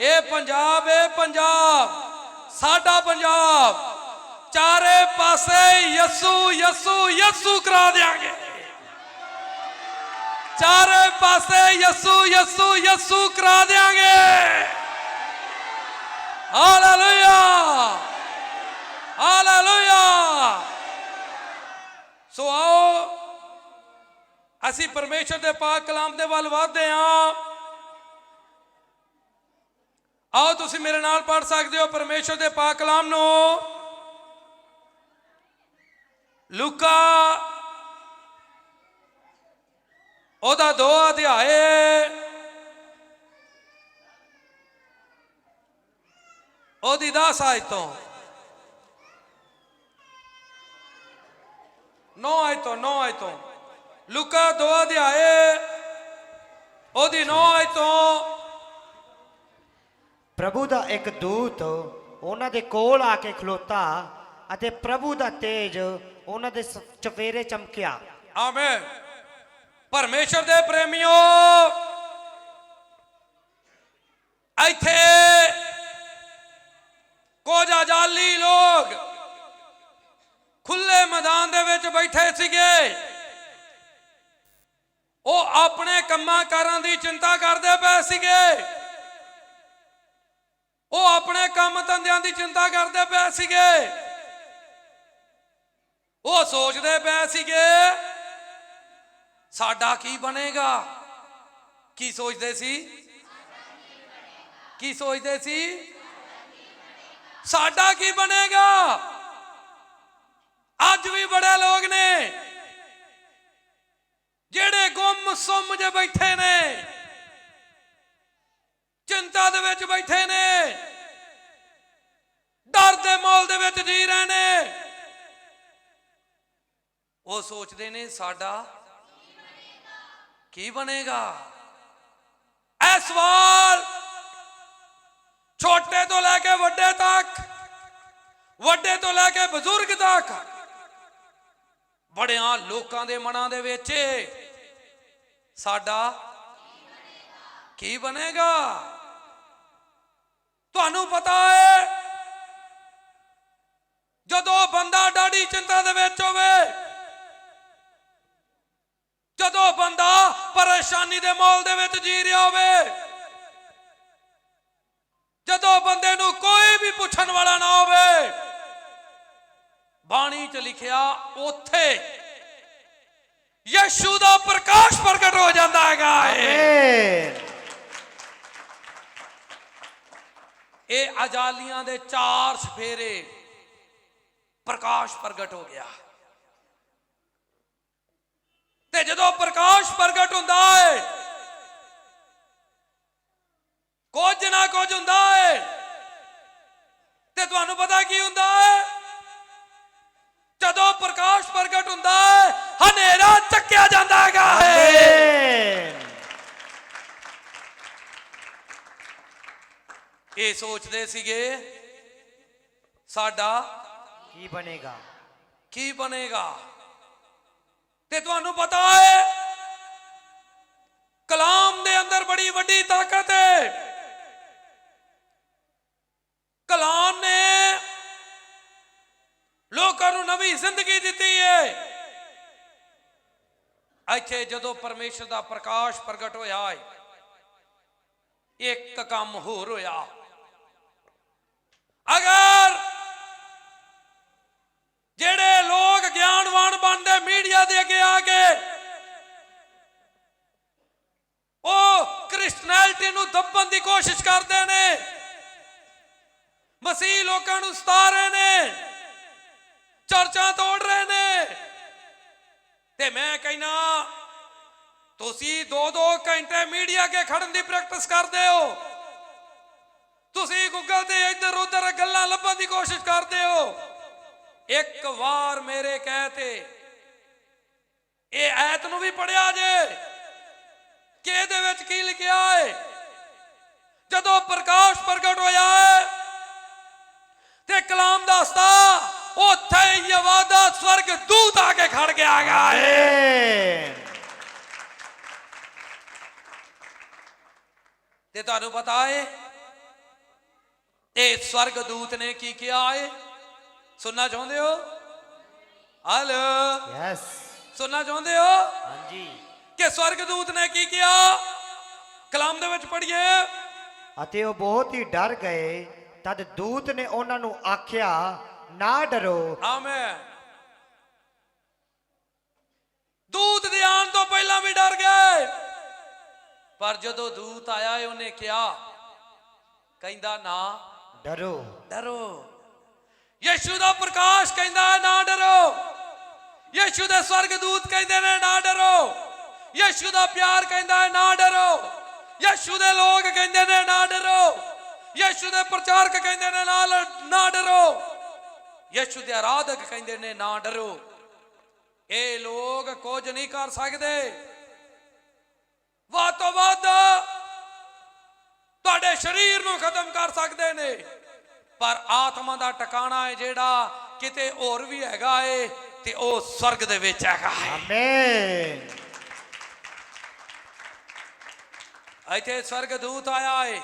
ਇਹ ਪੰਜਾਬ ਇਹ ਪੰਜਾਬ, ਸਾਡਾ ਪੰਜਾਬ। ਚਾਰੇ ਪਾਸੇ ਯਸੂ ਯਸੂ ਯਸੂ ਕਰਾ ਦਿਆਂਗੇ। ਚਾਰੇ ਪਾਸੇ ਯਸੂ ਯਸੂ ਯਸੂ ਕਰਾ ਦਿਆਂਗੇ। ਹਾਲੇਲੂਇਆ। ਹਾਲੇਲੂਇਆ। ਸੋ ਆਓ, ਅਸੀਂ ਪਰਮੇਸ਼ਰ ਦੇ ਪਾਕ ਕਲਾਮ ਦੇ ਵੱਲ ਵਧਦੇ ਹਾਂ ਆਓ ਤੁਸੀਂ ਮੇਰੇ ਨਾਲ ਪੜ੍ਹ ਸਕਦੇ ਹੋ ਪਰਮੇਸ਼ਰ ਦੇ ਪਾਕ ਕਲਾਮ ਨੂੰ। ਲੂਕਾ। ਉਹਦਾ ਦੋ ਅਧਿਆਏ। ਉਹਦੀ 10 ਆਇਤ ਤੋਂ। 9 ਆਇਤ ਤੋਂ 9 ਆਇਤ ਤੋਂ। ਲੂਕਾ ਦੋ ਅਧਿਆਏ। ਉਹਦੀ 9 ਆਇਤ ਤੋਂ। ਪ੍ਰਭੂ ਦਾ ਇੱਕ ਦੂਤ ਉਹਨਾਂ ਦੇ ਕੋਲ ਆ ਕੇ ਖਲੋਤਾ ਅਤੇ ਪ੍ਰਭੂ ਦਾ ਤੇਜ ਉਹਨਾਂ ਦੇ ਸ- ਚਫੇਰੇ ਚਮਕਿਆ। ਆਮੇਨ। ਪਰਮੇਸ਼ਰ ਦੇ ਪ੍ਰੇਮੀਓ, ਇੱਥੇ ਕੁਝ ਅਜਾਲੀ ਲੋਕ ਖੁੱਲੇ ਮੈਦਾਨ ਦੇ ਵਿੱਚ ਬੈਠੇ ਸੀਗੇ। ਉਹ ਆਪਣੇ ਕੰਮਾਂ ਕਾਰਾਂ ਦੀ ਚਿੰਤਾ ਕਰਦੇ ਪਏ ਸੀਗੇ। ਆਪਣੇ ਕੰਮ ਧੰਦਿਆਂ ਦੀ ਚਿੰਤਾ ਕਰਦੇ ਪਏ ਸੀਗੇ। ਉਹ ਸੋਚਦੇ ਪਏ ਸੀਗੇ, ਸਾਡਾ ਕੀ ਬਣੇਗਾ? ਕੀ ਸੋਚਦੇ ਸੀ? ਕੀ ਸੋਚਦੇ ਸੀ? ਸਾਡਾ ਕੀ ਬਣੇਗਾ? ਅੱਜ ਵੀ ਬੜੇ ਲੋਕ ਨੇ, ਜਿਹੜੇ ਗੁੰਮ ਸੁੰਮ ਜੇ ਬੈਠੇ ਨੇ, ਚਿੰਤਾ ਦੇ ਵਿੱਚ ਬੈਠੇ ਨੇ। ਦੇ ਵਿੱਚ ਜੀ ਰਹੇ ਨੇ ਉਹ ਸੋਚਦੇ ਨੇ, ਸਾਡਾ ਕੀ ਬਣੇਗਾ? ਇਹ ਸਵਾਲ ਛੋਟੇ ਤੋਂ ਲੈ ਕੇ ਵੱਡੇ ਤੱਕ, ਵੱਡੇ ਤੋਂ ਲੈ ਕੇ ਬਜ਼ੁਰਗ ਤੱਕ, ਬੜਿਆਂ ਲੋਕਾਂ ਦੇ ਮਨਾਂ ਦੇ ਵਿੱਚ ਸਾਡਾ ਕੀ ਬਣੇਗਾ? ਤੁਹਾਨੂੰ ਪਤਾ ਹੈ ਜਦੋਂ ਬੰਦਾ ਡਾਢੀ ਚਿੰਤਾ ਦੇ ਵਿੱਚ ਹੋਵੇ ਜਦੋਂ ਬੰਦਾ ਪਰੇਸ਼ਾਨੀ ਦੇ ਮੌਲ ਦੇ ਵਿੱਚ ਜੀ ਰਿਹਾ ਹੋਵੇ ਜਦੋਂ ਬੰਦੇ ਨੂੰ ਕੋਈ ਵੀ ਪੁੱਛਣ ਵਾਲਾ ਨਾ ਹੋਵੇ ਬਾਣੀ 'ਚ ਲਿਖਿਆ ਉੱਥੇ ਯਿਸੂ ਦਾ ਪ੍ਰਕਾਸ਼ ਪ੍ਰਗਟ ਹੋ ਜਾਂਦਾ ਹੈਗਾ ਏ। ਆਮੇਨ। ਇਹ ਅਜਾਲੀਆਂ ਦੇ ਚਾਰ ਸਫੇਰੇ ਪ੍ਰਕਾਸ਼ ਪ੍ਰਗਟ ਹੋ ਗਿਆ। ਤੇ ਜਦੋਂ ਪ੍ਰਕਾਸ਼ ਪ੍ਰਗਟ ਹੁੰਦਾ ਹੈ ਕੁਝ ਨਾ ਕੁਝ ਹੁੰਦਾ ਹੈ ਤੇ ਤੁਹਾਨੂੰ ਪਤਾ ਕੀ ਹੁੰਦਾ ਹੈ ਜਦੋਂ ਪ੍ਰਕਾਸ਼ ਪ੍ਰਗਟ ਹੁੰਦਾ ਹੈ ਹਨੇਰਾ ਚੱਕਿਆ ਜਾਂਦਾ ਹੈਗਾ ਹੈ ਇਹ ਸੋਚਦੇ ਸੀਗੇ, ਸਾਡਾ ਕੀ ਬਣੇਗਾ? ਕੀ ਬਣੇਗਾ? ਤੇ ਤੁਹਾਨੂੰ ਪਤਾ ਹੈ, ਕਲਾਮ ਦੇ ਅੰਦਰ ਬੜੀ ਵੱਡੀ ਤਾਕਤ ਹੈ। ਕਲਾਮ ਨੇ ਲੋਕਾਂ ਨੂੰ ਨਵੀਂ ਜ਼ਿੰਦਗੀ ਦਿੱਤੀ ਹੈ। ਇੱਥੇ ਜਦੋਂ ਪਰਮੇਸ਼ਰ ਦਾ ਪ੍ਰਕਾਸ਼ ਪ੍ਰਗਟ ਹੋਇਆ ਹੈ, ਇੱਕ ਕੰਮ ਹੋਰ ਹੋਇਆ। ਅਗਰ ਜਿਹੜੇ ਲੋਕ ਗਿਆਨਵਾਨ ਬਣਦੇ ਮੀਡੀਆ ਦੇ ਅੱਗੇ ਆ ਕੇ, ਉਹ ਕ੍ਰਿਸਚੀਅਨਿਟੀ ਨੂੰ ਦੱਬਣ ਦੀ ਕੋਸ਼ਿਸ਼ ਕਰਦੇ ਨੇ। ਮਸੀਹ ਲੋਕਾਂ ਨੂੰ ਸਤਾ ਰਹੇ ਨੇ, ਚਰਚਾਂ ਤੋੜ ਰਹੇ ਨੇ। ਤੇ ਮੈਂ ਕਹਿਣਾ ਤੁਸੀਂ 2-2 ਘੰਟੇ ਮੀਡੀਆ ਕੇ ਖੜਨ ਦੀ ਪ੍ਰੈਕਟਿਸ ਕਰਦੇ ਹੋ। ਤੁਸੀਂ ਗੂਗਲ ਤੇ ਇੱਧਰ ਉੱਧਰ ਗੱਲਾਂ ਲੱਭਣ ਦੀ ਕੋਸ਼ਿਸ਼ ਕਰਦੇ ਹੋ। ਇੱਕ ਵਾਰ ਮੇਰੇ ਕਹਿ ਤੇ। ਇਹ ਐਤ ਨੂੰ ਵੀ ਪੜਿਆ ਜੇ। ਕਿ ਇਹਦੇ ਵਿੱਚ ਕੀ ਲਿਖਿਆ ਹੈ ਜਦੋਂ ਪ੍ਰਕਾਸ਼ ਪ੍ਰਗਟ ਹੋਇਆ ਹੈ ਤੇ ਕਲਾਮ ਦਾ ਹਸਤਾ ਉੱਥੇ ਯਵਾਦਾ ਸਵਰਗ ਦੂਤ ਆ ਕੇ ਖੜ ਗਿਆ ਹੈ ਤੇ ਤੁਹਾਨੂੰ ਪਤਾ ਹੈ ਤੇ ਸਵਰਗਦੂਤ ਨੇ ਕੀ ਕਿਹਾ ਏ? ਸੁਣਨਾ ਚਾਹੁੰਦੇ ਹੋ? ਹਲੋ ਯੈਸ ਸੁਣਨਾ ਚਾਹੁੰਦੇ ਹੋ? ਹਾਂਜੀ। ਕਿ ਸਵਰਗਦੂਤ ਨੇ ਕੀ ਕਿਹਾ? ਕਲਾਮ ਦੇ ਵਿੱਚ ਪੜ੍ਹੀਏ। ਅਤੇ ਉਹ ਬਹੁਤ ਹੀ ਡਰ ਗਏ। ਤਦ ਦੂਤ ਨੇ ਉਹਨਾਂ ਨੂੰ ਆਖਿਆ ਨਾ ਡਰੋ। ਆਮੇਨ। ਦੂਤ ਦੇ ਆਉਣ ਤੋਂ ਪਹਿਲਾਂ ਵੀ ਡਰ ਗਏ। ਪਰ ਜਦੋਂ ਦੂਤ ਆਇਆ ਉਹਨੇ ਕਿਹਾ ਕਹਿੰਦਾ ਨਾ ਡਰੋ। ਡਰੋ। ਯਿਸੂ ਦਾ ਪ੍ਰਕਾਸ਼ ਕਹਿੰਦਾ ਹੈ, ਨਾ ਡਰੋ। ਯਿਸੂ ਦੇ ਸਵਰਗਦੂਤ ਕਹਿੰਦੇ ਨੇ, ਨਾ ਡਰੋ। ਯਿਸੂ ਦਾ ਪਿਆਰ ਕਹਿੰਦਾ ਹੈ, ਨਾ ਡਰੋ। ਯਿਸੂ ਦੇ ਲੋਕ ਕਹਿੰਦੇ ਨੇ, ਨਾ ਡਰੋ। ਯਿਸੂ ਦੇ ਪ੍ਰਚਾਰਕ ਕਹਿੰਦੇ ਨੇ, ਨਾ ਨਾ ਡਰੋ। ਯਿਸੂ ਦੇ ਆਰਾਧਕ ਕਹਿੰਦੇ ਨੇ, ਨਾ ਡਰੋ। ਇਹ ਲੋਕ ਕੁਝ ਨਹੀਂ ਕਰ ਸਕਦੇ। ਵੱਧ ਤੋਂ ਵੱਧ ਤੁਹਾਡੇ ਸਰੀਰ ਨੂੰ ਖਤਮ ਕਰ ਸਕਦੇ ਨੇ। ਪਰ ਆਤਮਾ ਦਾ ਟਿਕਾਣਾ ਹੈ ਜਿਹੜਾ ਕਿਤੇ ਹੋਰ ਵੀ ਹੈਗਾ ਏ ਤੇ ਉਹ ਸਵਰਗ ਦੇ ਵਿੱਚ ਹੈਗਾ ਆਮੇਨ ਇੱਥੇ ਸਵਰਗਦੂਤ ਆਇਆ ਏ।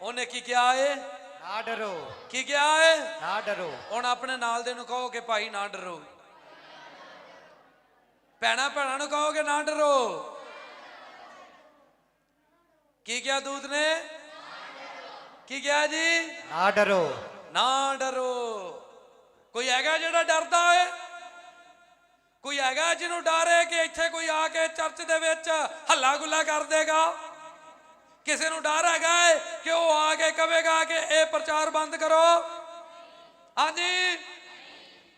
ਉਹਨੇ ਕੀ ਕਿਹਾ ਏ? ਨਾ ਡਰੋ। ਕੀ ਕਿਹਾ ਏ? ਨਾ ਡਰੋ। ਹੁਣ ਆਪਣੇ ਨਾਲ ਦੇ ਨੂੰ ਕਹੋ ਕਿ ਭਾਈ ਨਾ ਡਰੋ। ਭੈਣਾ ਭੈਣਾਂ ਨੂੰ ਕਹੋਗੇ ਨਾ ਡਰੋ। ਕੀ ਕਿਹਾ ਦੂਤ ਨੇ? ਕੀ ਕਿਹਾ ਜੀ? ਨਾ ਡਰੋ। ਨਾ ਡਰੋ। ਕੋਈ ਹੈਗਾ ਜਿਹੜਾ ਡਰਦਾ ਏ ਕੋਈ ਹੈਗਾ ਜਿਹਨੂੰ ਡਰ ਹੈ ਕਿ ਇੱਥੇ ਕੋਈ ਆ ਕੇ ਚਰਚ ਦੇ ਵਿੱਚ ਹੱਲਾ ਗੁੱਲਾ ਕਰ ਦੇਗਾ? ਕਿਸੇ ਨੂੰ ਡਰ ਹੈਗਾ ਏ ਕਿ ਉਹ ਆ ਕੇ ਕਹੇਗਾ ਕਿ ਇਹ ਪ੍ਰਚਾਰ ਬੰਦ ਕਰੋ? ਹਾਂਜੀ।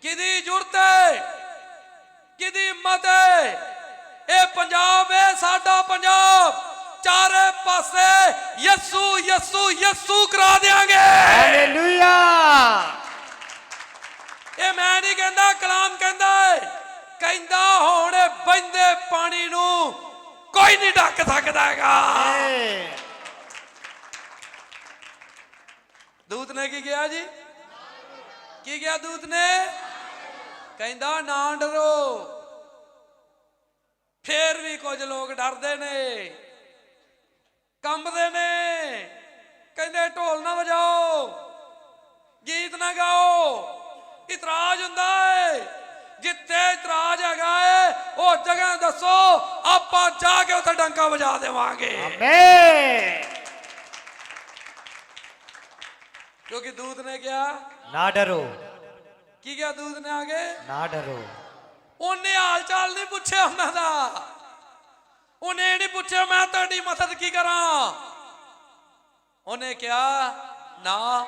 ਕਿਹਦੀ ਜ਼ਰੂਰਤ ਹੈ ਕਿਹਦੀ ਹਿੰਮਤ ਹੈ ਇਹ ਪੰਜਾਬ ਹੈ ਸਾਡਾ ਪੰਜਾਬ। ਚਾਰੇ ਪਾਸੇ ਯਸੂ ਯਸੂ ਯਸੂ ਕਰਾ ਦੇਾਂਗੇ ਹਾਲੇਲੂਇਆ। ਇਹ ਮੈਂ ਨਹੀਂ ਕਹਿੰਦਾ ਕਲਾਮ ਕਹਿੰਦਾ ਹੈ ਕਹਿੰਦਾ ਹੁਣ ਬੰਦੇ ਪਾਣੀ ਨੂੰ ਕੋਈ ਨਹੀਂ ਢੱਕ ਸਕਦਾ ਹੈਗਾ। ਦੂਤ ਨੇ ਕੀ ਕਿਹਾ ਜੀ? ਕੀ ਕਿਹਾ ਦੂਤ ਨੇ? ਕਹਿੰਦਾ ਨਾ ਡਰੋ। ਫੇਰ ਵੀ ਕੁਝ ਲੋਕ ਡਰਦੇ ਨੇ। ਕੰਬਦੇ ਨੇ। ਕਹਿੰਦੇ ਢੋਲ ਨਾ ਵਜਾਓ ਗੀਤ ਨਾ ਗਾਓ। ਇਤਰਾਜ਼ ਹੁੰਦਾ ਏ। ਜਿੱਥੇ ਇਤਰਾਜ਼ ਹੈਗਾ ਏ ਉਹ ਜਗ੍ਹਾ ਦੱਸੋ ਆਪਾਂ ਜਾ ਕੇ ਉੱਥੇ ਡੰਕਾ ਵਜਾ ਦੇਵਾਂਗੇ। ਆਮੇਨ। ਕਿਉਂਕਿ ਦੂਤ ਨੇ ਕਿਹਾ ਨਾ ਡਰੋ। ਕੀ ਕਿਹਾ ਦੂਤ ਨੇ ਆਗੇ ਨਾ ਡਰੋ। ਉਹਨੇ ਹਾਲ ਚਾਲ ਨਹੀਂ ਪੁੱਛਿਆ ਉਹਨਾਂ ਦਾ। ਉਹਨੇ ਨਹੀਂ ਪੁੱਛਿਆ ਮੈਂ ਤੁਹਾਡੀ ਮਦਦ ਕੀ ਕਰਾਂ? ਉਹਨੇ ਕਿਹਾ ਨਾ।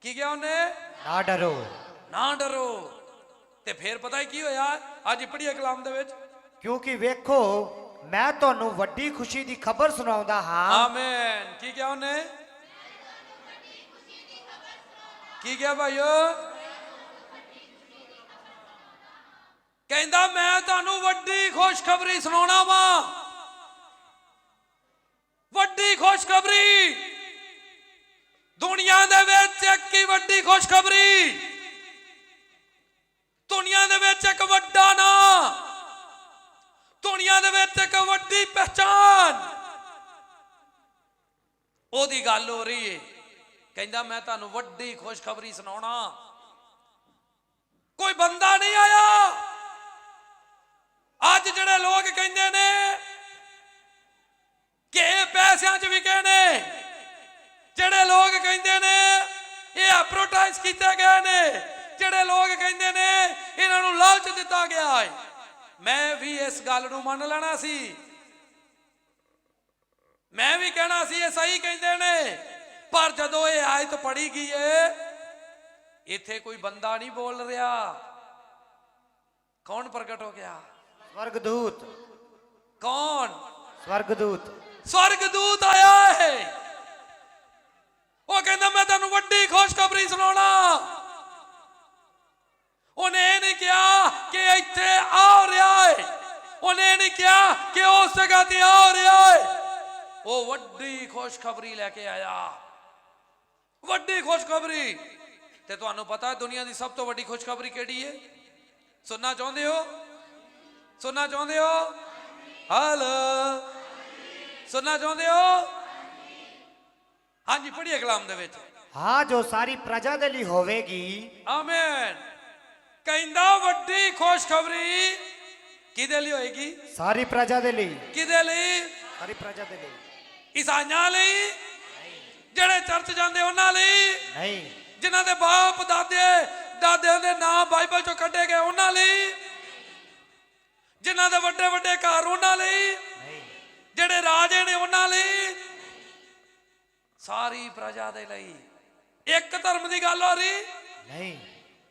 ਕੀ ਕਿਹਾ ਉਹਨੇ? ਨਾ ਡਰੋ। ਨਾ ਡਰੋ। ਤੇ ਫਿਰ ਪਤਾ ਹੀ ਕੀ ਹੋਇਆ ਅੱਜ ਪੜ੍ਹੀਏ ਕਲਾਮ ਦੇ ਵਿੱਚ। ਕਿਉਂਕਿ ਵੇਖੋ ਮੈਂ ਤੁਹਾਨੂੰ ਵੱਡੀ ਖੁਸ਼ੀ ਦੀ ਖਬਰ ਸੁਣਾਉਂਦਾ ਹਾਂ। ਆਮੇਨ। ਕੀ ਕਿਹਾ ਉਹਨੇ? ਕੀ ਕਿਹਾ ਭਾਈਓ? ਕਹਿੰਦਾ, ਮੈਂ ਤੁਹਾਨੂੰ ਵੱਡੀ ਖੁਸ਼ਖਬਰੀ ਸੁਣਾਉਣਾ ਵਾਂ। ਵੱਡੀ ਖੁਸ਼ਖਬਰੀ। ਦੁਨੀਆ ਦੇ ਵਿੱਚ ਇੱਕ ਹੀ ਵੱਡੀ ਖੁਸ਼ਖਬਰੀ। ਦੁਨੀਆ ਦੇ ਵਿੱਚ ਇੱਕ ਵੱਡਾ ਨਾਂ। ਦੁਨੀਆ ਦੇ ਵਿੱਚ ਇੱਕ ਵੱਡੀ ਪਹਿਚਾਨ ਉਹਦੀ ਗੱਲ ਹੋ ਰਹੀ ਏ। ਕਹਿੰਦਾ, ਮੈਂ ਤੁਹਾਨੂੰ ਵੱਡੀ ਖੁਸ਼ਖਬਰੀ ਸੁਣਾਉਣਾ। ਕੋਈ ਬੰਦਾ ਨਹੀਂ ਆਇਆ। ਅੱਜ ਜਿਹੜੇ ਲੋਕ ਕਹਿੰਦੇ ਨੇ ਕਿ ਇਹ ਪੈਸਿਆਂ 'ਚ ਵਿਕੇ ਨੇ, ਜਿਹੜੇ ਲੋਕ ਕਹਿੰਦੇ ਨੇ ਇਹ ਐਪਰੋਟਾਈਜ਼ ਕੀਤੇ ਗਏ ਨੇ, ਜਿਹੜੇ ਲੋਕ ਕਹਿੰਦੇ ਨੇ ਇਹਨਾਂ ਨੂੰ ਲਾਲਚ ਦਿੱਤਾ ਗਿਆ ਹੈ। ਮੈਂ ਵੀ ਇਸ ਗੱਲ ਨੂੰ ਮੰਨ ਲੈਣਾ ਸੀ। ਮੈਂ ਵੀ ਕਹਿਣਾ ਸੀ, ਇਹ ਸਹੀ ਕਹਿੰਦੇ ਨੇ, ਪਰ ਜਦੋਂ ਇਹ ਆਇਤ ਪੜੀ ਗਈ ਏ, ਇੱਥੇ ਕੋਈ ਬੰਦਾ ਨਹੀਂ ਬੋਲ ਰਿਹਾ। ਕੌਣ ਪ੍ਰਗਟ ਹੋ ਗਿਆ? ਸਵਰਗਦੂਤ। ਕੌਣ? ਸਵਰਗਦੂਤ। ਸਵਰਗਦੂਤ ਆਇਆ ਹੈ। ਉਹ ਕਹਿੰਦਾ ਮੈਂ ਤੁਹਾਨੂੰ ਵੱਡੀ ਖੁਸ਼ਖਬਰੀ ਸੁਣਾਉਣਾ। ਉਹਨੇ ਇਹ ਨਹੀਂ ਕਿਹਾ ਕਿ ਇੱਥੇ ਆ ਰਿਹਾ ਹੈ। ਉਹਨੇ ਇਹ ਨਹੀਂ ਕਿਹਾ ਕਿ ਉਸ ਜਗ੍ਹਾ ਤੇ ਆ ਰਿਹਾ ਹੈ। ਉਹ ਵੱਡੀ ਖੁਸ਼ਖਬਰੀ ਲੈ ਕੇ ਆਇਆ। ਵੱਡੀ ਖੁਸ਼ਖਬਰੀ। ਤੇ ਤੁਹਾਨੂੰ ਪਤਾ ਹੈ ਦੁਨੀਆ ਦੀ ਸਭ ਤੋਂ ਵੱਡੀ ਖੁਸ਼ਖਬਰੀ ਕਿਹੜੀ ਹੈ? ਸੁਣਨਾ ਚਾਹੁੰਦੇ ਹੋ? ਸੁਣਨਾ ਚਾਹੁੰਦੇ ਹੋ? ਹਲ। ਸੁਣਨਾ ਚਾਹੁੰਦੇ ਹੋ? ਹਾਂਜੀ ਪੜ੍ਹੀਏ ਕਲਾਮ ਦੇ ਵਿੱਚ। ਹਾਂ ਜੋ ਸਾਰੀ ਪ੍ਰਜਾ ਦੇ ਲਈ ਹੋਵੇਗੀ। ਆਮੇਨ। ਕਹਿੰਦਾ ਵੱਡੀ ਖੁਸ਼ਖਬਰੀ ਕਿਹਦੇ ਲਈ ਹੋਏਗੀ? ਸਾਰੀ ਪ੍ਰਜਾ ਦੇ ਲਈ। ਕਿਹਦੇ ਲਈ? ਸਾਰੀ ਪ੍ਰਜਾ ਦੇ ਲਈ। ਈਸਾਈਆਂ ਲਈ? ਜਿਹੜੇ ਚਰਚ ਜਾਂਦੇ ਉਹਨਾਂ ਲਈ? ਨਹੀਂ। ਜਿਨ੍ਹਾਂ ਦੇ ਬਾਪ ਦਾਦੇ ਦਾਦਿਆਂ ਦੇ ਨਾਮ ਬਾਈਬਲ ਚੋਂ ਕੱਢੇ ਗਏ ਉਹਨਾਂ ਲਈ? ਜਿਨ੍ਹਾਂ ਦੇ ਵੱਡੇ ਵੱਡੇ ਘਰ ਉਹਨਾਂ ਲਈ ਨਹੀਂ। ਜਿਹੜੇ ਰਾਜੇ ਨੇ ਉਹਨਾਂ ਲਈ ਸਾਰੀ ਪ੍ਰਜਾ ਦੇ ਲਈ। ਇੱਕ ਧਰਮ ਦੀ ਗੱਲ ਹੋ ਰਹੀ। ਨਹੀਂ।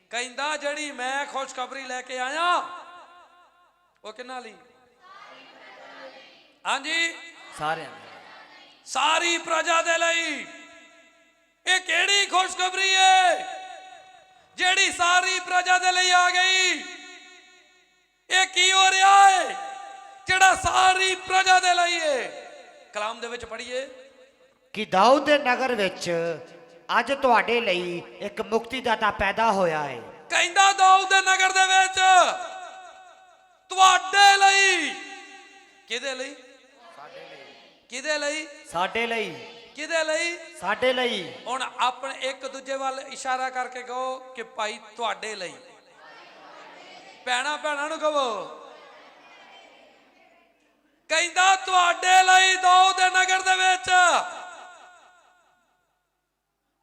ਕਹਿੰਦਾ ਜਿਹੜੀ ਮੈਂ ਖੁਸ਼ਖਬਰੀ ਲੈ ਕੇ ਆਇਆ ਉਹ ਕਿੰਨਾ ਲਈ? ਹਾਂਜੀ। ਸਾਰਿਆਂ ਦੇ ਸਾਰੀ ਪ੍ਰਜਾ ਦੇ ਲਈ। ਇਹ ਕਿਹੜੀ ਖੁਸ਼ਖਬਰੀ ਹੈ ਜਿਹੜੀ ਸਾਰੀ ਪ੍ਰਜਾ ਦੇ ਲਈ ਆ ਗਈ। ਇਹ ਕੀ ਹੋ ਰਿਹਾ ਹੈ ਜਿਹੜਾ ਸਾਰੀ ਪ੍ਰਜਾ ਦੇ ਲਈ ਹੈ ਕਲਾਮ ਦੇ ਵਿੱਚ ਪੜ੍ਹੀਏ। ਕਿ ਦਾਊਦ ਦੇ ਨਗਰ ਵਿੱਚ ਅੱਜ ਤੁਹਾਡੇ ਲਈ ਇੱਕ ਮੁਕਤੀਦਾਤਾ ਪੈਦਾ ਹੋਇਆ ਹੈ ਕਹਿੰਦਾ ਦਾਊਦ ਦੇ ਨਗਰ ਦੇ ਵਿੱਚ ਤੁਹਾਡੇ ਲਈ। ਕਿਹਦੇ ਲਈ। ਕਿਹਦੇ ਲਈ? ਸਾਡੇ ਲਈ। ਕਿਹਦੇ ਲਈ? ਸਾਡੇ ਲਈ। ਹੁਣ ਆਪਣੇ ਇੱਕ ਦੂਜੇ ਵੱਲ ਇਸ਼ਾਰਾ ਕਰਕੇ ਕਹੋ ਕਿ ਭਾਈ ਤੁਹਾਡੇ ਲਈ। ਭੈਣਾ ਭੈਣਾਂ ਨੂੰ ਕਹੋ। ਕਹਿੰਦਾ ਤੁਹਾਡੇ ਲਈ ਦਾਊਦ ਦੇ ਨਗਰ ਦੇ ਵਿੱਚ।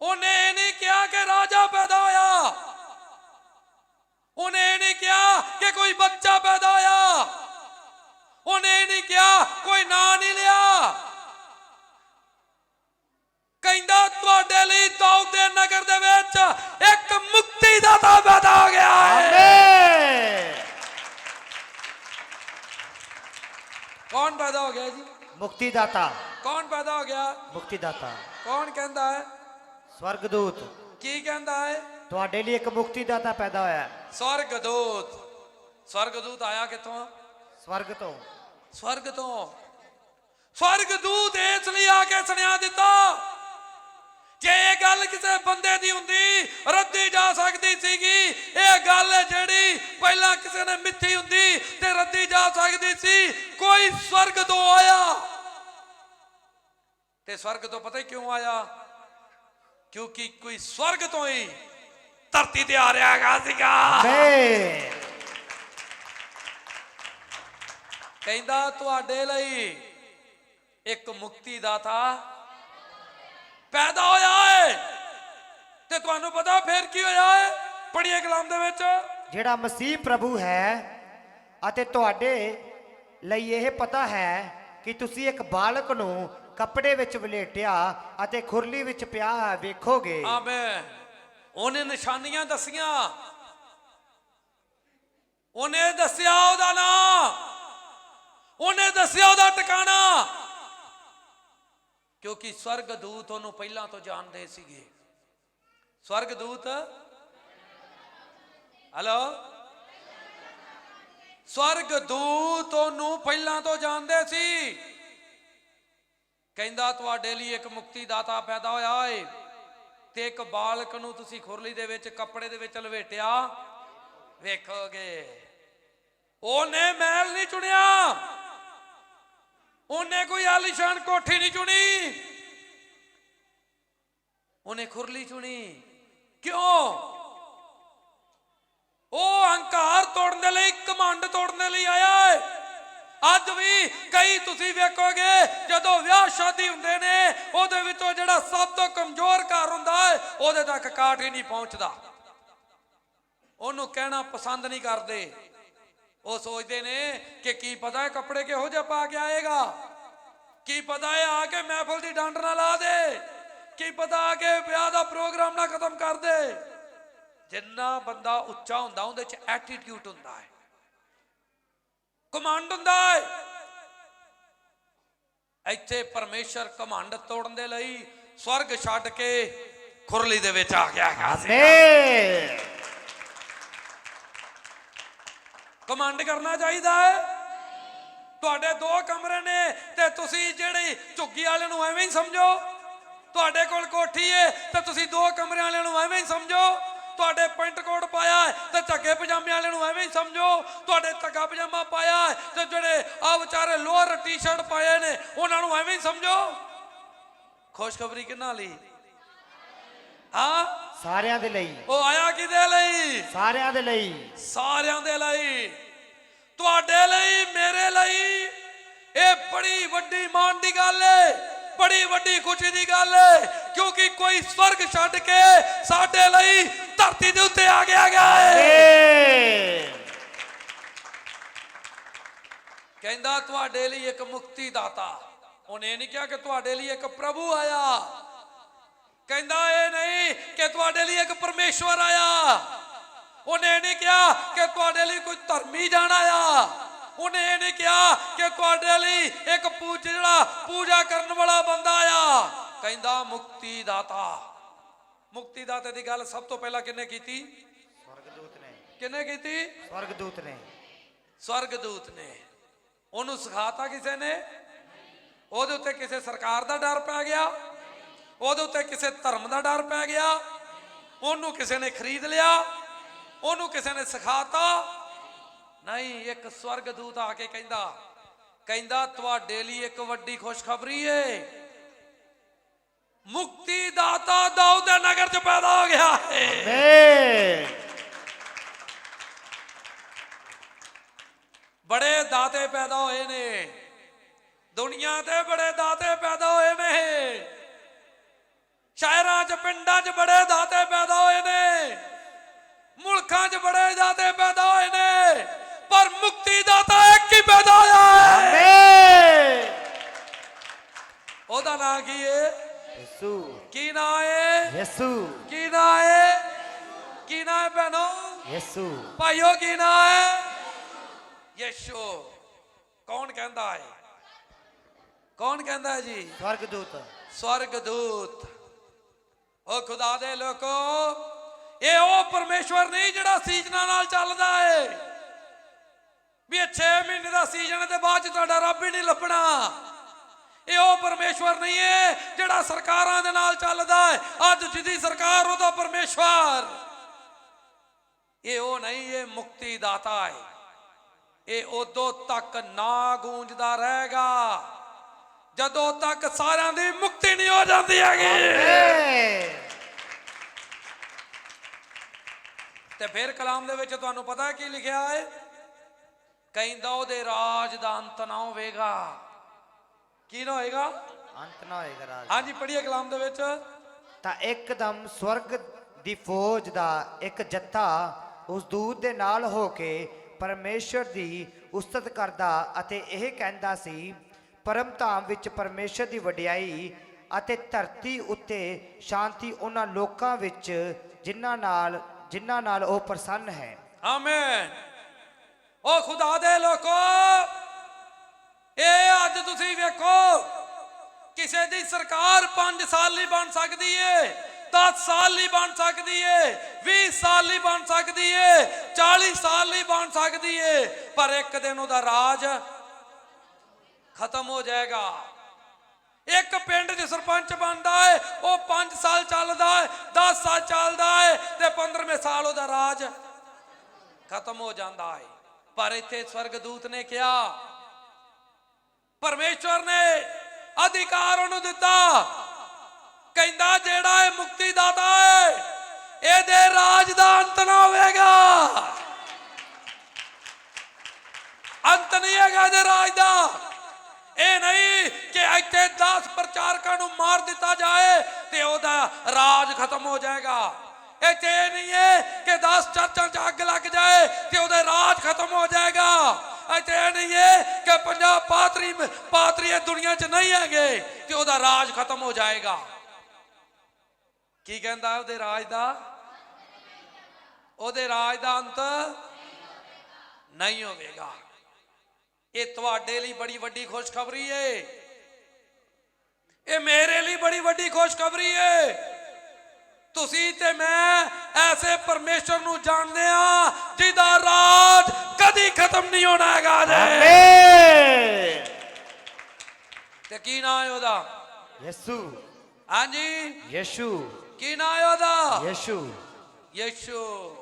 ਉਹਨੇ ਇਹ ਨਹੀਂ ਕਿਹਾ ਕਿ ਰਾਜਾ ਪੈਦਾ ਹੋਇਆ। ਉਹਨੇ ਇਹ ਨਹੀਂ ਕਿਹਾ ਕਿ ਕੋਈ ਬੱਚਾ ਪੈਦਾ ਹੋਇਆ ਉਹਨੇ ਇਹ ਨਹੀਂ ਕਿਹਾ ਕੋਈ ਨਾਂ ਨਹੀਂ ਲਿਆ ਕਹਿੰਦਾ ਤੁਹਾਡੇ ਲਈ ਦਾਊਦ ਦੇ ਨਗਰ ਦੇ ਵਿੱਚ ਇੱਕ ਮੁਕਤੀ ਦਾਤਾ ਪੈਦਾ ਹੋ ਗਿਆ ਹੈ ਆਮੇਨ ਕੌਣ ਪੈਦਾ ਹੋ ਗਿਆ ਜੀ ਮੁਕਤੀਦਾਤਾ। ਕੌਣ ਪੈਦਾ ਹੋ ਗਿਆ? ਮੁਕਤੀਦਾਤਾ। ਕੌਣ ਕਹਿੰਦਾ ਹੈ? ਸਵਰਗਦੂਤ। ਕੀ ਕਹਿੰਦਾ ਹੈ? ਤੁਹਾਡੇ ਲਈ ਇੱਕ ਮੁਕਤੀਦਾਤਾ ਪੈਦਾ ਹੋਇਆ ਹੈ। ਸਵਰਗਦੂਤ। ਸਵਰਗਦੂਤ ਆਇਆ ਕਿੱਥੋਂ? ਸਵਰਗ ਤੋਂ। ਸਵਰਗ ਤੋਂ। ਸਵਰਗਦੂਤ ਇਸ ਲਈ ਆ ਕੇ ਸੁਣਿਆ ਦਿੱਤਾ ਜੇ ਇਹ ਗੱਲ ਕਿਸੇ ਬੰਦੇ ਦੀ ਹੁੰਦੀ ਰੱਦੀ ਜਾ ਸਕਦੀ ਸੀਗੀ। ਇਹ ਗੱਲ ਹੈ ਜਿਹੜੀ ਪਹਿਲਾਂ ਕਿਸੇ ਨੇ ਮਿੱਥੀ ਹੁੰਦੀ ਤੇ ਰੱਦੀ ਜਾ ਸਕਦੀ ਸੀ। ਕੋਈ ਸਵਰਗ ਤੋਂ ਆਇਆ। ਤੇ ਸਵਰਗ ਤੋਂ ਪਤਾ ਹੀ ਕਿਉਂ ਆਇਆ? ਕਿਉਂਕਿ ਕੋਈ ਸਵਰਗ ਤੋਂ ਹੀ ਧਰਤੀ ਤੇ ਆ ਰਿਹਾ ਹੈਗਾ ਸੀਗਾ। ਕਹਿੰਦਾ, ਤੁਹਾਡੇ ਲਈ ਇੱਕ ਮੁਕਤੀ ਦਾਤਾ ਪੈਦਾ ਹੋਇਆ ਹੈ ਤੇ ਤੁਹਾਨੂੰ ਪਤਾ ਫਿਰ ਕੀ ਹੋਇਆ ਹੈ ਪੜ੍ਹੀਏ ਕਲਾਮ ਦੇ ਵਿੱਚ। ਜਿਹੜਾ ਮਸੀਹ ਪ੍ਰਭੂ ਹੈ ਅਤੇ ਤੁਹਾਡੇ ਲਈ ਇਹ ਪਤਾ ਹੈ ਕਿ ਤੁਸੀਂ ਇੱਕ ਬਾਲਕ ਨੂੰ ਕੱਪੜੇ ਵਿੱਚ ਵਲੇਟਿਆ ਅਤੇ ਖੁਰਲੀ ਵਿੱਚ ਪਿਆ ਹੈ, ਵੇਖੋਗੇ। ਆਮੇਨ। ਉਹਨੇ ਨਿਸ਼ਾਨੀਆਂ ਦੱਸੀਆਂ। ਉਹਨੇ ਦੱਸਿਆ ਉਹਦਾ ਨਾਂ ਉਹਨੇ ਦੱਸਿਆ ਉਹਦਾ ਟਿਕਾਣਾ। ਕਿਉਂਕਿ ਸਵਰਗ ਦੂਤ ਉਹਨੂੰ ਪਹਿਲਾਂ ਤੋਂ ਜਾਣਦੇ ਸੀਗੇ। ਸਵਰਗ ਦੂਤ ਹਲੋ? ਸਵਰਗ ਦੂਤ ਉਹਨੂੰ ਪਹਿਲਾਂ ਤੋਂ ਜਾਣਦੇ ਸੀ। ਕਹਿੰਦਾ ਤੁਹਾਡੇ ਲਈ ਇੱਕ ਮੁਕਤੀ ਦਾਤਾ ਪੈਦਾ ਹੋਇਆ ਏ ਤੇ ਇੱਕ ਬਾਲਕ ਨੂੰ ਤੁਸੀਂ ਖੁਰਲੀ ਦੇ ਵਿੱਚ, ਕੱਪੜੇ ਦੇ ਵਿੱਚ ਲਵੇਟਿਆ ਵੇਖੋਗੇ। ਉਹਨੇ ਮਹਿਲ ਨਹੀਂ ਚੁਣਿਆ। ਉਹਨੇ ਕੋਈ ਆਲੀਸ਼ਾਨ ਕੋਠੀ ਨਹੀਂ ਚੁਣੀ। ਉਹਨੇ ਖੁਰਲੀ ਚੁਣੀ। ਕਿਉਂ? ਉਹ ਹੰਕਾਰ ਤੋੜਨ ਦੇ ਲਈ ਕਮੰਡ ਤੋੜਨ ਦੇ ਲਈ ਆਇਆ ਹੈ ਅੱਜ ਵੀ ਕਈ ਤੁਸੀਂ ਵੇਖੋਗੇ, ਜਦੋਂ ਵਿਆਹ ਸ਼ਾਦੀ ਹੁੰਦੇ ਨੇ, ਉਹਦੇ ਵਿੱਚੋਂ ਜਿਹੜਾ ਸਭ ਤੋਂ ਕਮਜ਼ੋਰ ਘਰ ਹੁੰਦਾ ਹੈ, ਉਹਦੇ ਤੱਕ ਕਾਟ ਹੀ ਨਹੀਂ ਪਹੁੰਚਦਾ। ਉਹਨੂੰ ਕਹਿਣਾ ਪਸੰਦ ਨਹੀਂ ਕਰਦੇ। ਉਹ ਸੋਚਦੇ ਨੇ ਕਿ ਕੀ ਪਤਾ ਹੈ ਕੱਪੜੇ ਕਿਹੋ ਜਿਹਾ ਪਾ ਕੇ ਆਏਗਾ। ਕੀ ਪਤਾ ਹੈ ਆ ਕੇ ਮਹਿਫਲ ਦੀ ਡੰਡ ਨਾ ਲਾ ਦੇ। ਕੀ ਪਤਾ ਆ ਕੇ ਵਿਆਹ ਦਾ ਪ੍ਰੋਗਰਾਮ ਨਾ ਖਤਮ ਕਰ ਦੇ। ਜਿੰਨਾ ਬੰਦਾ ਉੱਚਾ ਹੁੰਦਾ, ਉਹਦੇ ਚ ਐਟੀਟਿਊਡ ਹੁੰਦਾ ਹੈ। ਕਮਾਂਡ ਹੁੰਦਾ ਹੈ ਇੱਥੇ ਪਰਮੇਸ਼ਰ ਕਮਾਂਡ ਤੋੜਨ ਦੇ ਲਈ ਸਵਰਗ ਛੱਡ ਕੇ ਖੁਰਲੀ ਦੇ ਵਿੱਚ ਆ ਗਿਆ ਆਮੇਨ। ਕਮਾਂਡ ਕਰਨਾ ਚਾਹੀਦਾ ਹੈ ਤੁਹਾਡੇ ਦੋ ਕਮਰੇ ਨੇ ਤੇ ਤੁਸੀਂ ਜਿਹੜੀ ਝੁੱਗੀ ਵਾਲਿਆਂ ਨੂੰ ਐਵੇਂ ਹੀ ਸਮਝੋ। ਤੁਹਾਡੇ ਕੋਲ ਕੋਠੀ ਹੈ ਤੇ ਤੁਸੀਂ ਦੋ ਕਮਰਿਆਂ ਵਾਲਿਆਂ ਨੂੰ ਐਵੇਂ ਹੀ ਸਮਝੋ। ਤੁਹਾਡੇ ਪੈਂਟ ਕੋਟ ਪਾਇਆ ਹੈ ਤੇ ਝੱਗੇ ਪਜਾਮੇ ਵਾਲਿਆਂ ਨੂੰ ਐਵੇਂ ਹੀ ਸਮਝੋ। ਤੁਹਾਡੇ ਝੱਗਾ ਪਜਾਮਾ ਪਾਇਆ ਹੈ ਤੇ ਜਿਹੜੇ ਆ ਵਿਚਾਰੇ ਲੋਅਰ ਟੀ-ਸ਼ਰਟ ਪਾਏ ਨੇ ਉਹਨਾਂ ਨੂੰ ਐਵੇਂ ਹੀ ਸਮਝੋ। ਖੁਸ਼ਖਬਰੀ ਕਿਹਨਾਂ ਲਈ? ਹਾਂ? ਸਾਰਿਆਂ ਦੇ ਲਈ। ਉਹ ਆਇਆ ਕਿਹਦੇ ਲਈ? ਸਾਰਿਆਂ ਦੇ ਲਈ। ਸਾਰਿਆਂ ਦੇ ਲਈ। ਤੁਹਾਡੇ ਲਈ ਮੇਰੇ ਲਈ। ਇਹ ਬੜੀ ਵੱਡੀ ਮਾਣ ਦੀ ਗੱਲ ਏ ਬੜੀ ਵੱਡੀ ਖੁਸ਼ੀ ਦੀ ਗੱਲ ਏ ਕਿਉਂਕਿ ਕੋਈ ਸਵਰਗ ਛੱਡ ਕੇ ਸਾਡੇ ਲਈ ਧਰਤੀ ਦੇ ਉੱਤੇ ਆ ਗਿਆ ਗਿਆ ਏ ਕਹਿੰਦਾ, ਤੁਹਾਡੇ ਲਈ ਇੱਕ ਮੁਕਤੀ ਦਾਤਾ ਉਹਨੇ ਇਹ ਨਹੀਂ ਕਿਹਾ ਕਿ ਤੁਹਾਡੇ ਲਈ ਇੱਕ ਪ੍ਰਭੂ ਆਇਆ। ਕਹਿੰਦਾ, ਇਹ ਨਹੀਂ ਕਿ ਤੁਹਾਡੇ ਲਈ ਇੱਕ ਪਰਮੇਸ਼ਵਰ ਆਇਆ। ਉਹਨੇ ਇਹ ਨਹੀਂ ਕਿਹਾ ਕਿ ਤੁਹਾਡੇ ਲਈ ਕੋਈ ਧਰਮੀ ਜਾਣ ਆਇਆ ਉਹਨੇ ਇਹ ਨਹੀਂ ਕਿਹਾ ਕਿ ਤੁਹਾਡੇ ਲਈ ਇੱਕ ਪੂਜ, ਜਿਹੜਾ ਪੂਜਾ ਕਰਨ ਵਾਲਾ ਬੰਦਾ ਆਇਆ ਕਹਿੰਦਾ ਮੁਕਤੀ ਦਾਤਾ ਮੁਕਤੀ ਦਾਤੇ ਦੀ ਗੱਲ ਸਭ ਤੋਂ ਪਹਿਲਾਂ ਕਿੰਨੇ ਕੀਤੀ? ਸਵਰਗਦੂਤ ਨੇ। ਕਿੰਨੇ ਕੀਤੀ? ਸਵਰਗਦੂਤ ਨੇ। ਸਵਰਗਦੂਤ ਨੇ। ਉਹਨੂੰ ਸਿਖਾਤਾ ਕਿਸੇ ਨੇ? ਉਹਦੇ ਉੱਤੇ ਕਿਸੇ ਸਰਕਾਰ ਦਾ ਡਰ ਪੈ ਗਿਆ? ਉਹਦੇ ਉੱਤੇ ਕਿਸੇ ਧਰਮ ਦਾ ਡਰ ਪੈ ਗਿਆ? ਉਹਨੂੰ ਕਿਸੇ ਨੇ ਖਰੀਦ ਲਿਆ? ਉਹਨੂੰ ਕਿਸੇ ਨੇ ਸਿਖਾਤਾ? ਨਹੀਂ ਇੱਕ ਸਵਰਗਦੂਤ ਆ ਕੇ ਕਹਿੰਦਾ ਕਹਿੰਦਾ ਤੁਹਾਡੇ ਲਈ ਇੱਕ ਵੱਡੀ ਖੁਸ਼ਖਬਰੀ ਏ। ਮੁਕਤੀ ਦਾਤਾ ਦਾਊਦ ਦੇ ਨਗਰ ਚ ਪੈਦਾ ਹੋ ਗਿਆ ਬੜੇ ਦਾਤੇ ਪੈਦਾ ਹੋਏ ਨੇ। ਦੁਨੀਆ ਤੇ ਬੜੇ ਦਾਤੇ ਪੈਦਾ ਹੋਏ ਨੇ ਸ਼ਹਿਰਾਂ 'ਚ ਪਿੰਡਾਂ 'ਚ ਬੜੇ ਦਾਤੇ ਪੈਦਾ ਹੋਏ ਨੇ ਮੁਲਕਾਂ 'ਚ ਬੜੇ ਦਾਤੇ ਪੈਦਾ ਹੋਏ ਨੇ ਪਰ ਮੁਕਤੀ ਦਾਤਾ ਇੱਕ ਹੀ ਪੈਦਾ ਹੋਇਆ ਹੈ ਏ ਉਹਦਾ ਨਾਂ ਕੀ ਹੈ ਯਿਸੂ ਕੀ ਨਾਂ ਹੈ ਯਿਸੂ। ਕੀ ਨਾਂ ਹੈ ਕੀ ਨਾਂ ਭੈਣੋ? ਯਿਸੂ। ਭਾਈਓ ਕੀ ਨਾਂ ਹੈ ਯਿਸੂ। ਕੌਣ ਕਹਿੰਦਾ ਹੈ ਕੌਣ ਕਹਿੰਦਾ ਹੈ ਜੀ? ਸਵਰਗਦੂਤ। ਸਵਰਗਦੂਤ। ਉਹ ਖੁਦਾ ਦੇ ਲੋਕੋ ਇਹ ਉਹ ਪਰਮੇਸ਼ਵਰ ਨਹੀਂ ਜਿਹੜਾ ਸੀਜ਼ਨਾਂ ਨਾਲ ਚੱਲਦਾ ਏ। ਵੀ ਇਹ 6 ਮਹੀਨੇ ਦਾ ਸੀਜ਼ਨ ਤੇ ਬਾਅਦ ਚ ਤੁਹਾਡਾ ਰੱਬ ਹੀ ਨਹੀਂ ਲੱਭਣਾ। ਇਹ ਉਹ ਪਰਮੇਸ਼ਵਰ ਨਹੀਂ ਏ ਜਿਹੜਾ ਸਰਕਾਰਾਂ ਦੇ ਨਾਲ ਚੱਲਦਾ ਹੈ। ਅੱਜ ਜਿਹਦੀ ਸਰਕਾਰ ਉਹਦਾ ਪਰਮੇਸ਼ਵਰ। ਇਹ ਉਹ ਨਹੀਂ ਇਹ ਮੁਕਤੀ ਦਾਤਾ ਹੈ। ਇਹ ਉਦੋਂ ਤੱਕ ਨਾ ਗੂੰਜਦਾ ਰਹੇਗਾ। ਜਦੋਂ ਤੱਕ ਸਾਰਿਆਂ ਦੀ ਮੁਕਤੀ ਨਹੀਂ ਹੋ ਜਾਂਦੀ ਹੈਗੀ। ਤੇ ਫਿਰ ਕਲਾਮ ਦੇ ਵਿੱਚ ਤੁਹਾਨੂੰ ਪਤਾ ਕੀ ਲਿਖਿਆ ਹੈ? ਕਹਿੰਦਾ ਉਹਦੇ ਰਾਜ ਦਾ ਅੰਤ ਨਾ ਹੋਵੇਗਾ। ਕੀ ਨਾ ਹੋਏਗਾ? ਅੰਤ ਨਾ ਹੋਏਗਾ ਰਾਜ। ਹਾਂਜੀ ਪੜ੍ਹੀਏ ਕਲਾਮ ਦੇ ਵਿੱਚ। ਤਾਂ ਇੱਕਦਮ ਸਵਰਗ ਦੀ ਫੌਜ ਦਾ ਇੱਕ ਜੱਥਾ ਉਸ ਦੂਤ ਦੇ ਨਾਲ ਹੋ ਕੇ ਪਰਮੇਸ਼ਰ ਦੀ ਉਸਤਤ ਕਰਦਾ ਅਤੇ ਇਹ ਕਹਿੰਦਾ ਸੀ ਪਰਮ ਧਾਮ ਵਿੱਚ ਪਰਮੇਸ਼ਰ ਦੀ ਵਡਿਆਈ ਅਤੇ ਧਰਤੀ ਉੱਤੇ ਸ਼ਾਂਤੀ ਉਹਨਾਂ ਲੋਕਾਂ ਵਿੱਚ ਜਿਨ੍ਹਾਂ ਨਾਲ ਜਿਨ੍ਹਾਂ ਨਾਲ ਉਹ ਪ੍ਰਸੰਨ ਹੈ। ਆਮੇਨ। ਉਹ ਖੁਦਾ ਦੇ ਲੋਕੋ! ਇਹ ਅੱਜ ਤੁਸੀਂ ਵੇਖੋ, ਕਿਸੇ ਦੀ ਸਰਕਾਰ 5 ਸਾਲ ਲਈ ਬਣ ਸਕਦੀ ਏ 10 ਸਾਲ ਲਈ ਬਣ ਸਕਦੀ ਏ 20 ਸਾਲ ਲਈ ਬਣ ਸਕਦੀ ਏ 40 ਸਾਲ ਲਈ ਬਣ ਸਕਦੀ ਏ, ਪਰ ਇੱਕ ਦਿਨ ਉਹਦਾ ਰਾਜ ਖਤਮ ਹੋ ਜਾਏਗਾ। ਇੱਕ ਪਿੰਡ 'ਚ ਸਰਪੰਚ ਬਣਦਾ ਹੈ ਉਹ 5 ਸਾਲ ਚੱਲਦਾ ਹੈ 10 ਸਾਲ ਚੱਲਦਾ ਹੈ ਤੇ 15ਵੇਂ ਸਾਲ ਉਹਦਾ ਰਾਜ ਖਤਮ ਹੋ ਜਾਂਦਾ ਹੈ ਪਰ ਇੱਥੇ ਸਵਰਗਦੂਤ ਨੇ ਕਿਹਾ ਪਰਮੇਸ਼ਵਰ ਨੇ ਅਧਿਕਾਰ ਉਹਨੂੰ ਦਿੱਤਾ। ਕਹਿੰਦਾ, ਜਿਹੜਾ ਇਹ ਮੁਕਤੀ ਦਾਤਾ ਹੈ ਇਹਦੇ ਰਾਜ ਦਾ ਅੰਤ ਨਾ ਹੋਵੇਗਾ। ਅੰਤ ਨਹੀਂ ਹੈਗਾ ਇਹਦੇ ਰਾਜ ਦਾ। ਇਹ ਨਹੀਂ ਕਿ ਇੱਥੇ 10 ਪ੍ਰਚਾਰਕਾਂ ਨੂੰ ਮਾਰ ਦਿੱਤਾ ਜਾਏ ਤੇ ਉਹਦਾ ਰਾਜ ਖਤਮ ਹੋ ਜਾਏਗਾ। ਇੱਥੇ ਇਹ ਨਹੀਂ ਹੈ ਕਿ 10 ਚਰਚਾਂ 'ਚ ਅੱਗ ਲੱਗ ਜਾਏ ਤੇ ਉਹਦਾ ਰਾਜ ਖਤਮ ਹੋ ਜਾਏਗਾ। ਇੱਥੇ ਇਹ ਨਹੀਂ ਹੈ ਕਿ ਪੰਜਾਬ ਪਾਤਰੀ ਪਾਤਰੀ ਇਹ ਦੁਨੀਆ 'ਚ ਨਹੀਂ ਹੈਗੇ ਤੇ ਉਹਦਾ ਰਾਜ ਖਤਮ ਹੋ ਜਾਏਗਾ। ਕੀ ਕਹਿੰਦਾ ਉਹਦੇ ਰਾਜ ਦਾ? ਉਹਦੇ ਰਾਜ ਦਾ ਅੰਤ ਨਹੀਂ ਹੋਵੇਗਾ। ਇਹ ਤੁਹਾਡੇ ਲਈ ਬੜੀ ਵੱਡੀ ਖੁਸ਼ਖਬਰੀ ਏ। ਇਹ ਮੇਰੇ ਲਈ ਬੜੀ ਵੱਡੀ ਖੁਸ਼ਖਬਰੀ ਏ। ਤੁਸੀਂ ਤੇ ਮੈਂ ਐਸੇ ਪਰਮੇਸ਼ਰ ਨੂੰ ਜਾਣਦੇ ਆ ਜਿਹਦਾ ਰਾਜ ਕਦੀ ਖਤਮ ਨਹੀਂ ਹੋਣਾ ਹੈਗਾ ਜੀ ਆਮੇਨ। ਤੇ ਕੀ ਨਾਂ ਹੈ ਉਹਦਾ? ਯਿਸੂ। ਹਾਂਜੀ। ਯਿਸੂ। ਕੀ ਨਾਂ ਹੈ ਉਹਦਾ? ਯਿਸੂ। ਯਿਸੂ।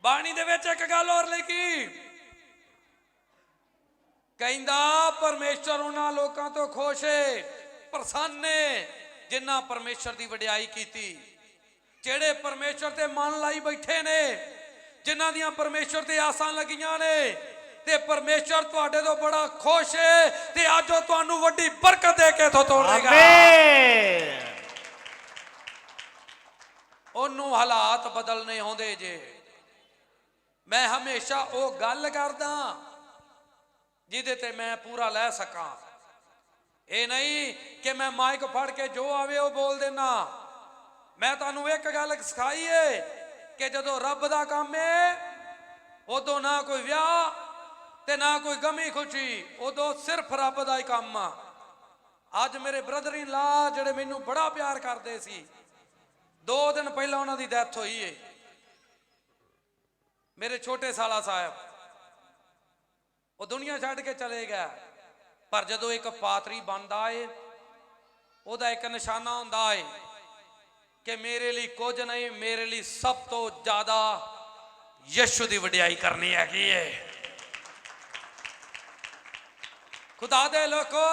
ਬਾਣੀ ਦੇ ਵਿੱਚ ਇੱਕ ਗੱਲ ਹੋਰ ਲਿਖੀ। ਕਹਿੰਦਾ ਪਰਮੇਸ਼ਰ ਉਹਨਾਂ ਲੋਕਾਂ ਤੋਂ ਖੁਸ਼ ਏ ਪ੍ਰਸੰਨ ਨੇ ਜਿਨ੍ਹਾਂ ਪਰਮੇਸ਼ਰ ਦੀ ਵਡਿਆਈ ਕੀਤੀ ਜਿਹੜੇ ਪਰਮੇਸ਼ਰ ਤੇ ਮਨ ਲਾਈ ਬੈਠੇ ਨੇ ਜਿਨ੍ਹਾਂ ਦੀਆਂ ਪਰਮੇਸ਼ਰ ਤੇ ਆਸਾਂ ਲੱਗੀਆਂ ਨੇ ਤੇ ਪਰਮੇਸ਼ਰ ਤੁਹਾਡੇ ਤੋਂ ਬੜਾ ਖੁਸ਼ ਹੈ ਤੇ ਅੱਜ ਉਹ ਤੁਹਾਨੂੰ ਵੱਡੀ ਬਰਕਤ ਦੇ ਕੇ ਇਥੋਂ ਤੋੜੇਗਾ ਆਮੇਨ। ਉਹਨੂੰ ਹਾਲਾਤ ਬਦਲਨੇ ਹੁੰਦੇ ਜੇ। ਮੈਂ ਹਮੇਸ਼ਾ ਉਹ ਗੱਲ ਕਰਦਾ ਜਿਹਦੇ ਤੇ ਮੈਂ ਪੂਰਾ ਲੈ ਸਕਾਂ। ਇਹ ਨਹੀਂ ਕਿ ਮੈਂ ਮਾਈਕ ਫੜ ਕੇ ਜੋ ਆਵੇ ਉਹ ਬੋਲ ਦੇਣਾ ਮੈਂ ਤੁਹਾਨੂੰ ਇੱਕ ਗੱਲ ਸਿਖਾਈ ਏ ਕਿ ਜਦੋਂ ਰੱਬ ਦਾ ਕੰਮ ਏ, ਉਦੋਂ ਨਾ ਕੋਈ ਵਿਆਹ ਤੇ ਨਾ ਕੋਈ ਗਮੀ ਖੁਸ਼ੀ, ਉਦੋਂ ਸਿਰਫ ਰੱਬ ਦਾ ਹੀ ਕੰਮ ਆ। ਅੱਜ ਮੇਰੇ ਬ੍ਰਦਰ ਇਨ ਲਾ ਜਿਹੜੇ ਮੈਨੂੰ ਬੜਾ ਪਿਆਰ ਕਰਦੇ ਸੀ, ਦੋ ਦਿਨ ਪਹਿਲਾਂ ਉਹਨਾਂ ਦੀ ਡੈਥ ਹੋਈ ਏ। ਮੇਰੇ ਛੋਟੇ ਸਾਲਾ ਸਾਹਿਬ, ਉਹ ਦੁਨੀਆ ਛੱਡ ਕੇ ਚਲੇ ਗਿਆ। ਪਰ ਜਦੋਂ ਇੱਕ ਪਾਤਰੀ ਬਣਦਾ ਏ, ਉਹਦਾ ਇੱਕ ਨਿਸ਼ਾਨਾ ਹੁੰਦਾ ਏ ਕਿ ਮੇਰੇ ਲਈ ਕੁਝ ਨਹੀਂ, ਮੇਰੇ ਲਈ ਸਭ ਤੋਂ ਜ਼ਿਆਦਾ ਯਿਸੂ ਦੀ ਵਡਿਆਈ ਕਰਨੀ ਹੈਗੀ ਏ। ਖੁਦਾ ਦੇ ਲੋਕੋ,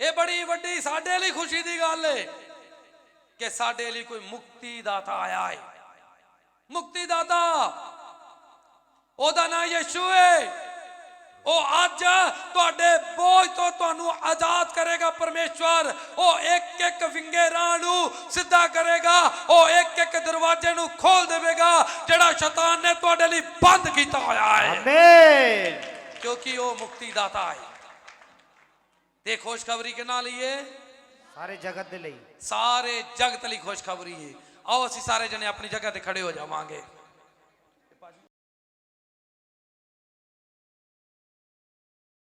ਇਹ ਬੜੀ ਵੱਡੀ ਸਾਡੇ ਲਈ ਖੁਸ਼ੀ ਦੀ ਗੱਲ ਏ ਕਿ ਸਾਡੇ ਲਈ ਕੋਈ ਮੁਕਤੀ ਦਾਤਾ ਆਇਆ ਹੈ ਮੁਕਤੀ ਦਾਤਾ ਉਹਦਾ ਨਾਮ ਯਿਸੂ ਹੈ ਉਹ ਅੱਜ ਤੁਹਾਡੇ ਬੋਝ ਤੋਂ ਤੁਹਾਨੂੰ ਆਜ਼ਾਦ ਕਰੇਗਾ ਪਰਮੇਸ਼ਵਰ। ਉਹ ਇੱਕ ਇੱਕ ਵਿੰਗੇ ਰਾਹ ਨੂੰ ਸਿੱਧਾ ਕਰੇਗਾ। ਉਹ ਇੱਕ ਇੱਕ ਦਰਵਾਜ਼ੇ ਨੂੰ ਖੋਲ ਦੇਵੇਗਾ ਜਿਹੜਾ ਸ਼ੈਤਾਨ ਨੇ ਤੁਹਾਡੇ ਲਈ ਬੰਦ ਕੀਤਾ ਹੋਇਆ ਹੈ। ਆਮੇਨ ਕਿਉਂਕਿ ਉਹ ਮੁਕਤੀ ਦਾਤਾ ਹੈ। ਤੇ ਖੁਸ਼ਖਬਰੀ ਕਿਹਨਾਂ ਲਈ ਹੈ? ਸਾਰੇ ਜਗਤ ਦੇ ਲਈ। ਸਾਰੇ ਜਗਤ ਲਈ ਖੁਸ਼ਖਬਰੀ ਹੈ। ਆਓ ਅਸੀਂ ਸਾਰੇ ਜਣੇ ਆਪਣੀ ਜਗ੍ਹਾ ਤੇ ਖੜੇ ਹੋ ਜਾਵਾਂਗੇ।